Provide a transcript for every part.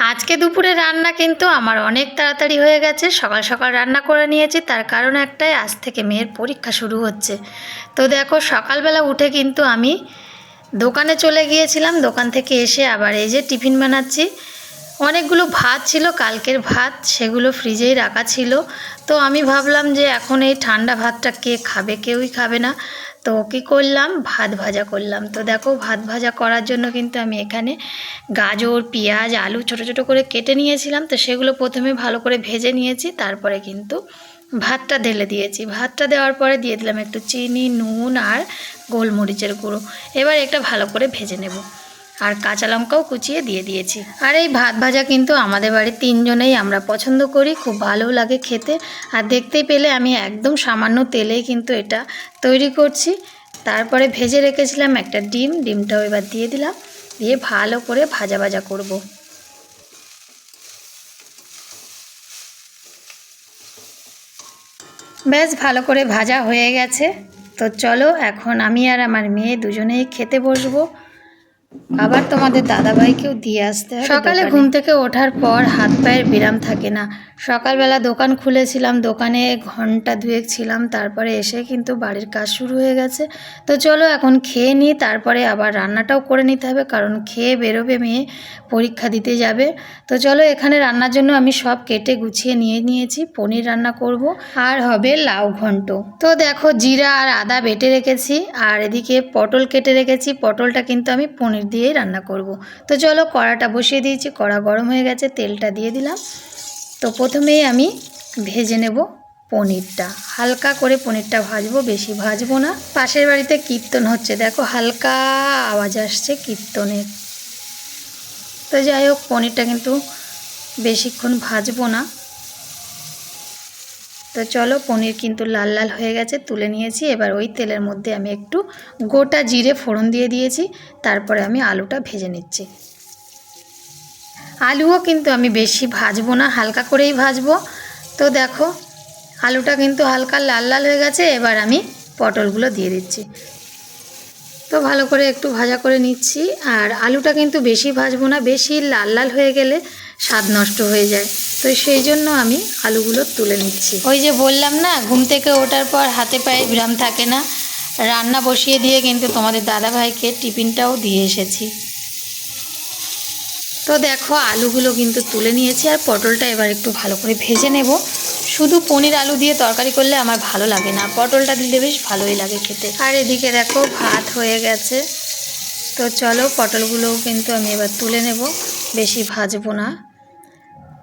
আজকে দুপুরে রান্না কিন্তু আমার অনেক তাড়াতাড়ি হয়ে গেছে। সকাল সকাল রান্না করে নিয়েছি, তার কারণ একটাই, আজ থেকে মেয়ের পরীক্ষা শুরু হচ্ছে। তো দেখো, সকালবেলা উঠে কিন্তু আমি দোকানে চলে গিয়েছিলাম। দোকান থেকে এসে আবার এই যে টিফিন বানাচ্ছি। অনেকগুলো ভাত ছিল, কালকের ভাত, সেগুলো ফ্রিজেই রাখা ছিল। তো আমি ভাবলাম যে এখন এই ঠান্ডা ভাতটা কে খাবে, কেউই খাবে না। তো কী করলাম? ভাত ভাজা করলাম। তো দেখো, ভাত ভাজা করার জন্য কিন্তু আমি এখানে গাজর, পেঁয়াজ, আলু ছোট ছোট করে কেটে নিয়েছিলাম। তো সেগুলো প্রথমে ভালো করে ভেজে নিয়েছি, তারপরে কিন্তু ভাতটা ঢেলে দিয়েছি। ভাতটা দেওয়ার পরে দিয়ে দিলাম একটু চিনি, নুন আর গোলমরিচের গুঁড়ো। এবার এটা ভালো করে ভেজে নেব। আর কাঁচা লঙ্কাও কুচিয়ে দিয়ে দিয়েছি। আর এই ভাত ভাজা কিন্তু আমাদের বাড়ির তিনজনেই আমরা পছন্দ করি, খুব ভালো লাগে খেতে। আর দেখতেই পেলে আমি একদম সামান্য তেলেই কিন্তু এটা তৈরি করছি। তারপরে ভেজে রেখেছিলাম একটা ডিম, ডিমটাও এবার দিয়ে দিলাম। দিয়ে ভালো করে ভাজা ভাজা করব। বেশ ভালো করে ভাজা হয়ে গেছে। তো চলো এখন আমি আর আমার মেয়ে দুজনেই খেতে বসবো। আবার তোমাদের দাদাভাইকেও দিয়ে আসতে হবে সকালে ঘুম থেকে ওঠার পর হাত পায়ের বিরাম থাকে না। সকালবেলা দোকান খুলেছিলাম দোকানে ঘণ্টা দুয়েক ছিলাম তারপরে এসে কিন্তু বাড়ির কাজ শুরু হয়ে গেছে। তো চলো এখন খেয়ে নিই তারপরে আবার রান্নাটাও করে নিতে হবে কারণ খেয়ে বেরোবে মেয়ে পরীক্ষা দিতে যাবে। তো চলো এখানে রান্নার জন্য আমি সব কেটে গুছিয়ে নিয়ে নিয়েছি পনির রান্না করব আর হবে লাউ ঘন্ট। তো দেখো জিরা আর আদা বেটে রেখেছি আর এদিকে পটল কেটে রেখেছি পটলটা কিন্তু আমি পনির দিয়েই রান্না করব। তো চলো কড়াটা বসিয়ে দিয়েছি, কড়া গরম হয়ে গেছে, তেলটা দিয়ে দিলাম। তো প্রথমেই আমি ভেজে নেব পনিরটা। হালকা করে পনিরটা ভাজবো, বেশি ভাজবো না। পাশের বাড়িতে কীর্তন হচ্ছে, দেখো হালকা আওয়াজ আসছে কীর্তনের। তো যাই হোক, পনিরটা কিন্তু বেশিক্ষণ ভাজবো না। তো চলো পনির কিন্তু লাল লাল হয়ে গেছে, তুলে নিয়েছি। এবার ওই তেলের মধ্যে আমি একটু গোটা জিরে ফোড়ন দিয়ে দিয়েছি, তারপরে আমি আলুটা ভেজে নিচ্ছি। আলুও কিন্তু আমি বেশি ভাজবো না, হালকা করেই ভাজবো। তো দেখো, আলুটা কিন্তু হালকা লাল লাল হয়ে গেছে, এবার আমি পটলগুলো দিয়ে দিচ্ছি। তো ভালো করে একটু ভাজা করে নিচ্ছি, আর আলুটা কিন্তু বেশি ভাজবো না, বেশি লাল লাল হয়ে গেলে স্বাদ নষ্ট হয়ে যায়। তো সেই জন্য আমি আলুগুলো তুলে নিচ্ছি। ওই যে বললাম না, ঘুম থেকে ওঠার পর হাতে পায়ে বিরাম থাকে না। রান্না বসিয়ে দিয়ে কিন্তু তোমাদের দাদাভাইকে টিফিনটাও দিয়ে এসেছি। তো দেখো, আলুগুলো কিন্তু তুলে নিয়েছি আর পটলটা এবার একটু ভালো করে ভেজে নেব। শুধু পনির আলু দিয়ে তরকারি করলে আমার ভালো লাগে না, পটলটা দিলে বেশ ভালোই লাগে খেতে। আর এদিকে দেখো, ভাত হয়ে গেছে। তো চলো, পটলগুলোও কিন্তু আমি এবার তুলে নেব, বেশি ভাজবো না।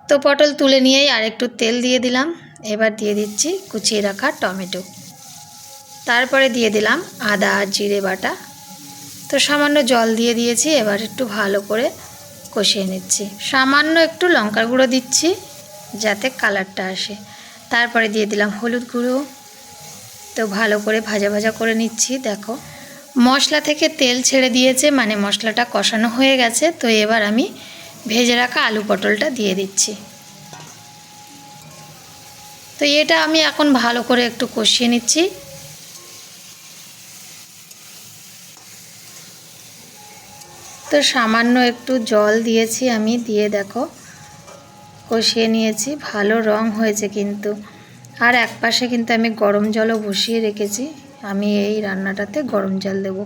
তো পটল তুলে নিয়েই আর একটু তেল দিয়ে দিলাম। এবার দিয়ে দিচ্ছি কুচিয়ে রাখা টমেটো। তারপরে দিয়ে দিলাম আদা আর জিরে বাটা। তো সামান্য জল দিয়ে দিয়েছি, এবার একটু ভালো করে কষিয়ে নিচ্ছি। সামান্য একটু লঙ্কার গুঁড়ো দিচ্ছি যাতে কালারটা আসে। তারপরে দিয়ে দিলাম হলুদ গুঁড়ো। তো ভালো করে ভাজা ভাজা করে নিচ্ছি, দেখো। মশলা থেকে তেল ছেড়ে দিয়েছে মানে মশলাটা কষানো হয়ে গেছে। তো এবার আমি ভেজে রাখা আলু পটলটা দিয়ে দিচ্ছি। তো এটা আমি এখন ভালো করে একটু কষিয়ে নিচ্ছি। তো সামান্য একটু জল দিয়েছি আমি, দিয়ে দেখো, কষিয়ে নিয়েছি, ভালো রং হয়েছে কিন্তু। আর এক পাশে কিন্তু আমি গরম জলও বসিয়ে রেখেছি, আমি এই রান্নাটাতে গরম জল দেব।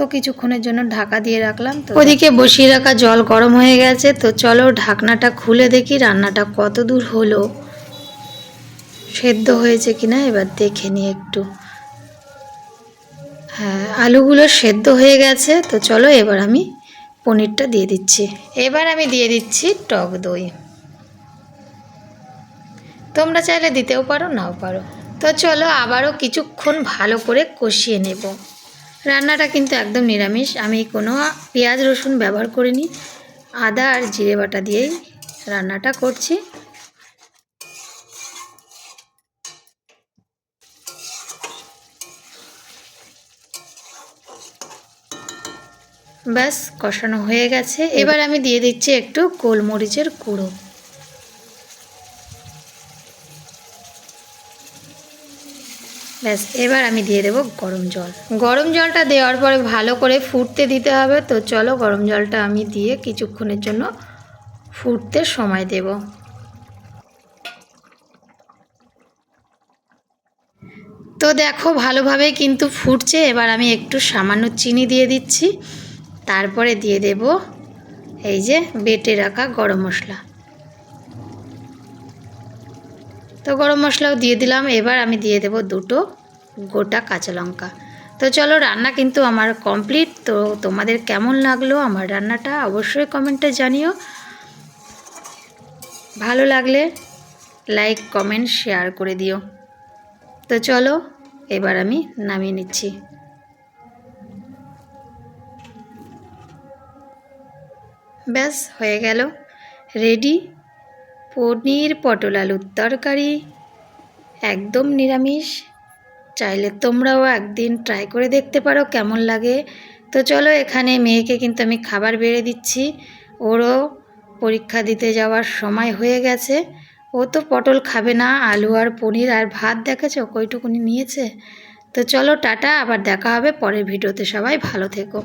তো কিছুক্ষণের জন্য ঢাকা দিয়ে রাখলাম তো। ওদিকে বসিয়ে রাখা জল গরম হয়ে গেছে, তো চলো ঢাকনাটা খুলে দেখি রান্নাটা কত দূর হলো। সেদ্ধ হয়েছে কিনা এবার দেখে নিই একটু। হ্যাঁ আলুগুলো সেদ্ধ হয়ে গেছে, তো চলো এবার আমি পনিরটা দিয়ে দিচ্ছি। এবার আমি দিয়ে দিচ্ছি টক দই। তোমরা চাইলে দিতেও পারো, নাও পারো। তো চলো আবারও কিছুক্ষণ ভালো করে কষিয়ে নেব। রান্নাটা কিন্তু একদম নিরামিষ। আমি কোনো পেঁয়াজ, রসুন ব্যবহার করিনি। আদা আর জিরে বাটা দিয়েই রান্নাটা করছি। ব্যাস, কষানো হয়ে গেছে। এবার আমি দিয়ে দিচ্ছি একটু গোলমরিচের গুঁড়ো। ব্যাস, এবার আমি দিয়ে দেবো গরম জল। গরম জলটা দেওয়ার পরে ভালো করে ফুটতে দিতে হবে, তো চলো গরম জলটা আমি দিয়ে কিছুক্ষণের জন্য ফুটতে সময় দেব। তো দেখো ভালোভাবে কিন্তু ফুটছে, এবার আমি একটু সামান্য চিনি দিয়ে দিচ্ছি। তারপরে দিয়ে দেব এই যে বেটে রাখা গরম মশলা। তো গরম মশলাও দিয়ে দিলাম, এবার আমি দিয়ে দেব দুটো গোটা কাঁচা লঙ্কা। তো চলো, রান্না কিন্তু আমার কমপ্লিট তো তোমাদের কেমন লাগল আমার রান্নাটা অবশ্যই কমেন্টে জানিও। ভালো লাগলে লাইক কমেন্ট শেয়ার করে দিও। তো চলো, এবার আমি নামিয়ে নিচ্ছি। ব্যাস, হয়ে গেল। রেডি পনির, পটল আলুর তরকারি, একদম নিরামিষ। চাইলে তোমরাও একদিন ট্রাই করে দেখতে পারো কেমন লাগে। তো চলো এখানে মেয়েকে কিন্তু আমি খাবার বেড়ে দিচ্ছি। ওরও পরীক্ষা দিতে যাওয়ার সময় হয়ে গেছে। ও তো পটল খাবে না, আলু আর পনির আর ভাত দেখেছ কইটুকুনি নিয়েছে। তো চলো টাটা, আবার দেখা হবে পরের ভিডিওতে। সবাই ভালো থেকো।